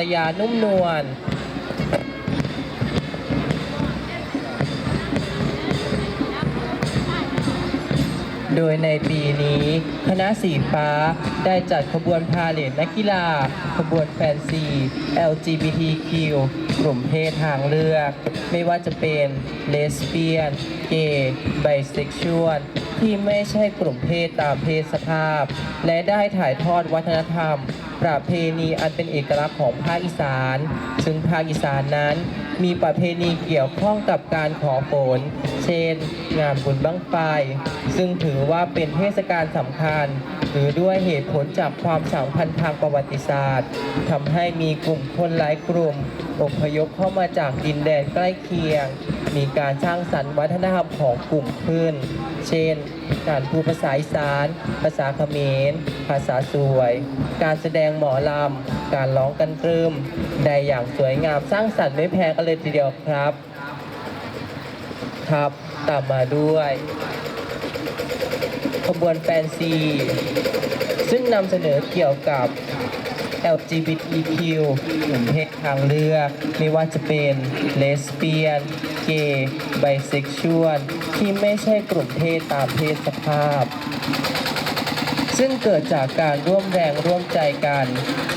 ตยานุ่มนวล โดยในปีนี้คณะสีฟ้าได้จัดขบวนพาเลทนักกีฬา ขบวนแฟนซี LGBTQ กลุ่มเพศทางเลือก ไม่ว่าจะเป็นเลสเบี้ยน เกย์ไบเซ็กชวลที่ไม่ใช่กลุ่มเพศตามเพศสภาพ และได้ถ่ายทอดวัฒนธรรม ประเพณีอันเป็นเอกลักษณ์ของภาคอีสาน ซึ่งภาคอีสานนั้น มีประเพณีเกี่ยวข้องกับการขอฝน เช่น งานบุญบั้งไฟ ซึ่งถือว่าเป็นเทศกาลสำคัญ หรือด้วยเหตุผลจากความสัมพันธ์ทางประวัติศาสตร์ทำให้มีกลุ่มคนหลายกลุ่ม อพยพเข้ามาจากดินแดนใกล้เคียง มีการสร้างสรรค์วัฒนธรรมของกลุ่มขึ้น เช่น การพูดภาษาอีสาน ภาษาเขมร ภาษาสวย การแสดงหมอลำ การร้องกันตรึมได้อย่างสวยงามสร้างสรรค์ไม่แพ้กันเลยทีเดียวครับ ครับตามมาด้วยขบวนแฟนซี ซึ่งนำเสนอเกี่ยวกับ LGBTQ กลุ่มเพศทางเลือก ไม่ว่าจะเป็นเลสเบี้ยน เกย์ ไบเซ็กชวล ที่ไม่ใช่กลุ่มเพศตามเพศสภาพ ซึ่งเกิดจากการร่วมแรงร่วมใจกัน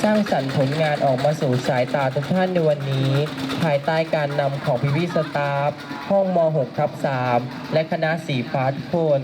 สร้างสรรค์ผลงานออกมาสู่สายตาทุกท่านในวันนี้ ภายใต้การนำของพิพิสตาฟ ห้องม .6 ทับ 3 และคณะสีฟ้าทุกคน